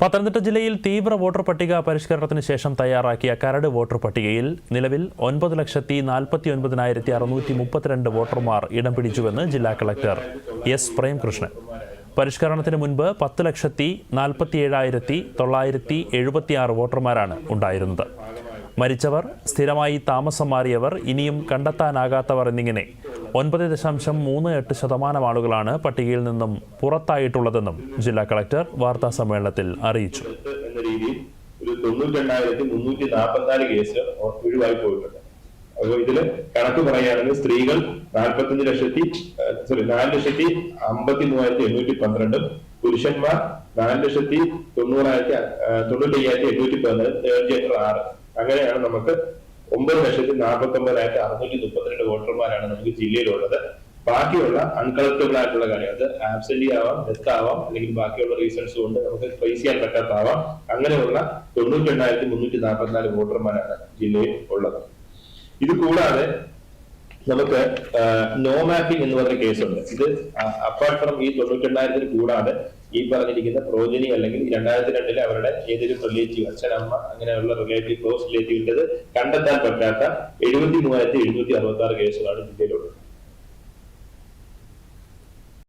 പത്തനംതിട്ട ജില്ലയിൽ തീവ്ര വോട്ടർ പട്ടിക പരിഷ്കരണത്തിന് ശേഷം തയ്യാറാക്കിയ കരട് വോട്ടർ പട്ടികയിൽ നിലവിൽ ഒൻപത് ലക്ഷത്തി നാൽപ്പത്തി ഒൻപതിനായിരത്തി അറുന്നൂറ്റി മുപ്പത്തിരണ്ട് വോട്ടർമാർ ഇടം പിടിച്ചുവെന്ന് ജില്ലാ കളക്ടർ എസ് പ്രേംകൃഷ്ണൻ. പരിഷ്കരണത്തിന് മുൻപ് പത്ത് ലക്ഷത്തി നാൽപ്പത്തി ഏഴായിരത്തി തൊള്ളായിരത്തി എഴുപത്തിയാറ് വോട്ടർമാരാണ് ഉണ്ടായിരുന്നത്. മരിച്ചവർ സ്ഥിരമായി താമസം മാറിയവർ ഇനിയും കണ്ടെത്താനാകാത്തവർ എന്നിങ്ങനെ ഒൻപത് ദശാംശം മൂന്ന് എട്ട് ശതമാനം ആളുകളാണ് പട്ടികയിൽ നിന്നും പുറത്തായിട്ടുള്ളതെന്നും ജില്ലാ കളക്ടർ വാർത്താ സമ്മേളനത്തിൽ അറിയിച്ചു. ഒരു കേസ് പോയിട്ടുണ്ട്. കണക്ക് പറയുകയാണെങ്കിൽ സ്ത്രീകൾ നാൽപ്പത്തഞ്ച് ലക്ഷത്തി സോറി നാല് ലക്ഷത്തി അമ്പത്തി മൂവായിരത്തി എണ്ണൂറ്റി പന്ത്രണ്ടും പുരുഷന്മാർ നാല് ലക്ഷത്തി തൊണ്ണൂറായിരത്തി തൊണ്ണൂറ്റി അയ്യായിരത്തി എണ്ണൂറ്റി പതിനാല് തേർഡ് ജെൻഡർ ആറ്. അങ്ങനെയാണ് നമുക്ക് ഒമ്പത് ലക്ഷത്തി നാൽപ്പത്തി ഒമ്പതിനായിരത്തി അറുന്നൂറ്റി മുപ്പത്തിരണ്ട് വോട്ടർമാരാണ് നമുക്ക് ജില്ലയിലുള്ളത്. ബാക്കിയുള്ള അൺകളക്റ്റബിൾ ആയിട്ടുള്ള കാര്യം അത് ആബ്സെന്റ് ആവാം ഡെത്ത് ആവാം അല്ലെങ്കിൽ ബാക്കിയുള്ള റീസൺസ് കൊണ്ട് നമുക്ക് ട്രേസ് ചെയ്യാൻ പറ്റാത്താവാം അങ്ങനെയുള്ള തൊണ്ണൂറ്റി എണ്ണായിരത്തി മുന്നൂറ്റി നാൽപ്പത്തിനാല് വോട്ടർമാരാണ് ജില്ലയിൽ ഉള്ളത്. ഇത് കൂടാതെ നമുക്ക് നോ മാപ്പിംഗ് എന്ന് പറഞ്ഞ കേസുണ്ട് ഇത് അപ്പാർട്ട് ഫ്രം ഈ തൊണ്ണൂറ്റെണ്ണായിരത്തിന് കൂടാതെ ഈ പറഞ്ഞിരിക്കുന്ന പ്രോജനി അല്ലെങ്കിൽ രണ്ടായിരത്തി രണ്ടിലെ അവരുടെ ഏതൊരു റിലേറ്റീവ് അച്ഛൻ അമ്മ അങ്ങനെയുള്ള റിലേറ്റീവ് ക്ലോസ് റിലേറ്റീവിന്റെത് കണ്ടെത്താൻ പറ്റാത്ത എഴുപത്തി മൂവായിരത്തി എഴുന്നൂറ്റി അറുപത്തി ആറ് കേസുകളാണ് ജില്ലയിലുള്ളത്